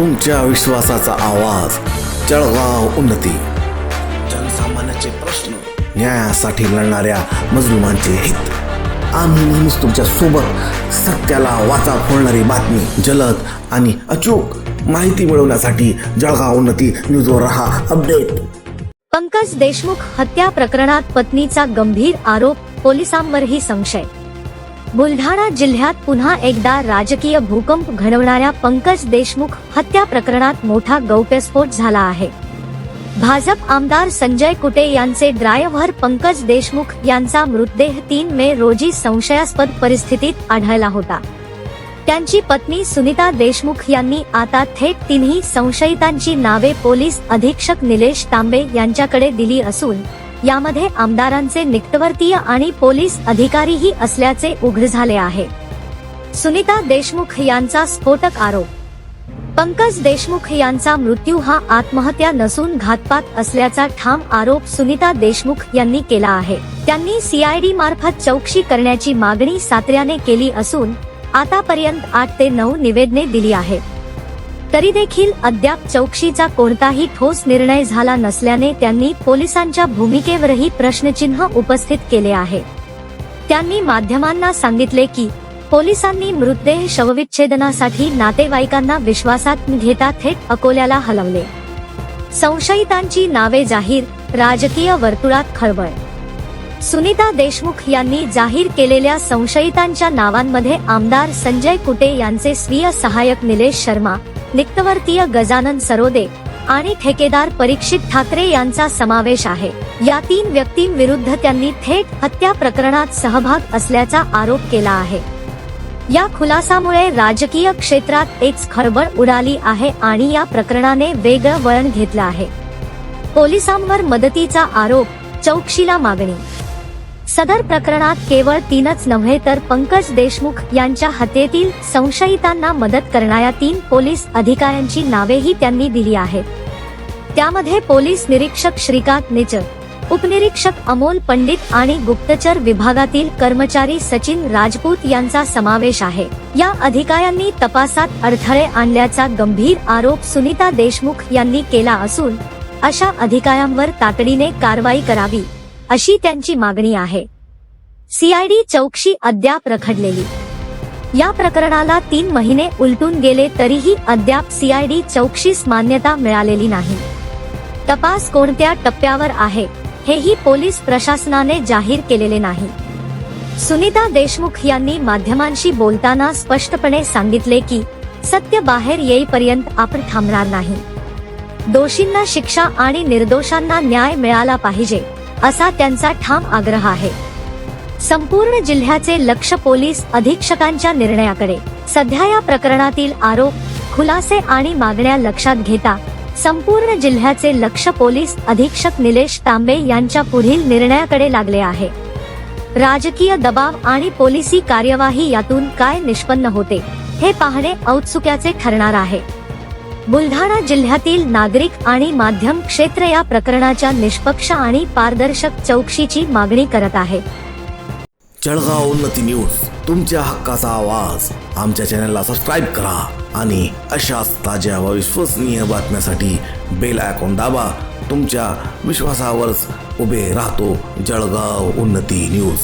तुमच्या विश्वासाचा आवाज जळगाव उन्नती. जनसामान्याचे प्रश्न न्यायासाठी लढणाऱ्या मजलुमांचे हित. आम्ही नेहमीच तुमच्यासोबत सत्याला वाचा फोडणारी बातमी जलद आणि अचूक माहिती मिळवण्यासाठी जळगाव उन्नती न्यूजवर रहा अपडेट. पंकज देशमुख हत्या प्रकरणात पत्नीचा गंभीर आरोप पोलिसांवरही संशय. बुलढाणा जिल्ह्यात पुन्हा एकदा राजकीय भूकंप घडवणाऱ्या पंकज देशमुख हत्या प्रकरणात मोठा गौप्यस्फोट झाला आहे. भाजप आमदार संजय कुटे यांचे ड्रायव्हर पंकज देशमुख यांचा मृतदेह तीन मे रोजी संशयास्पद परिस्थितीत आढळला होता. त्यांची पत्नी सुनीता देशमुख यांनी आता थेट तिन्ही संशयितांची नावे पोलीस अधीक्षक निलेश तांबे यांच्याकडे दिली असून यामध्ये आमदारांचे निकटवर्तीय आणि पोलीस अधिकारीही असल्याचे उघड झाले आहे. सुनीता देशमुख यांचा स्फोटक आरोप. पंकज देशमुख यांचा मृत्यू हा आत्महत्या नसून घातपात असल्याचा ठाम आरोप सुनीता देशमुख यांनी केला आहे. त्यांनी सीआयडी मार्फत चौकशी करण्याची मागणी सात्र्याने केली असून आतापर्यंत आठ ते नऊ निवेदने दिली आहेत. तरी देखील अद्याप चौकशीचा कोणताही ठोस निर्णय झाला नसल्याने त्यांनी पोलिसांच्या भूमिकेवरही प्रश्नचिन्ह उपस्थित केले आहे. त्यांनी माध्यमांना सांगितले की पोलिसांनी मृतदेह शवविच्छेदनासाठी नातेवाईकांना विश्वासात घेता थेट अकोल्याला हलवले. संशयितांची नावे जाहीर राजकीय वर्तुळात खळबळ. सुनीता देशमुख यांनी जाहीर केलेल्या संशयितांच्या नावांमध्ये आमदार संजय कुटे यांचे स्वीय सहाय्यक निलेश शर्मा निकटवर्तीय गजानन सरोदे आणि ठेकेदार परीक्षित ठाकरे यांचा समावेश आहे. या तीन व्यक्तींविरुद्ध त्यांनी थेट हत्या प्रकरणात सहभाग असल्याचा आरोप केला आहे. या खुलासामुळे राजकीय क्षेत्रात एक खळबळ उडाली आहे आणि या प्रकरणाने वेगळं वळण घेतलं आहे. पोलिसांवर मदतीचा आरोप चौकशीला मागणी सदर प्रकरणात केवळ तीनच नव्हे तर पंकज देशमुख यांच्या हत्येतील संशयितांना मदत करणाऱ्या तीन पोलीस अधिकाऱ्यांची नावेही त्यांनी दिली आहेत. त्यामध्ये पोलीस निरीक्षक श्रीकांत निचर उपनिरीक्षक अमोल पंडित आणि गुप्तचर विभागातील कर्मचारी सचिन राजपूत यांचा समावेश आहे. या अधिकाऱ्यांनी तपासात अडथळे आणल्याचा गंभीर आरोप सुनीता देशमुख यांनी केला असून अशा अधिकाऱ्यांवर तातडीने कारवाई करावी. अशी त्यांची मागणी आहे. सीआयडी चौकशी अद्याप रखडलेली. या प्रकरणाला तीन महिने उलटून गेले तरीही अद्याप सीआयडी चौकशीस मान्यता मिळालेली नाही. तपास कोणत्या टप्प्यावर आहे हेही पोलीस प्रशासनाने जाहीर केलेले नाही. सुनीता देशमुख यांनी माध्यमांशी बोलताना स्पष्टपणे सांगितले की सत्य बाहेर येईपर्यंत आपण थांबणार नाही. दोषींना शिक्षा आणि निर्दोषांना न्याय मिळाला पाहिजे. असा त्यांचा ठाम आग्रह आहे. संपूर्ण जिल्ह्याचे लक्ष पोलीस अधीक्षकांच्या निर्णयाकडे. सध्या या प्रकरणातील आरोप खुलासे आणि मागण्या लक्षात घेता संपूर्ण जिल्ह्याचे लक्ष पोलीस अधीक्षक निलेश तांबे यांच्या पुढील निर्णयाकडे लागले आहे. राजकीय दबाव आणि पोलिसी कार्यवाही यातून काय निष्पन्न होते हे पाहणे औत्सुक्याचे ठरणार आहे. बुलढाणा जिल्ह्यातील नागरिक आणि माध्यम क्षेत्र या प्रकरणाच्या निष्पक्ष आणि पारदर्शक चौकशीची मागणी करत आहे. जळगाव उन्नती न्यूज तुमच्या हक्काचा आवाज. आमच्या चॅनलला सबस्क्राईब करा आणि अशाच ताज्या व विश्वसनीय बातम्यासाठी बेल आयकॉन दाबा. तुमच्या विश्वासावरच उभे राहतो जळगाव उन्नती न्यूज.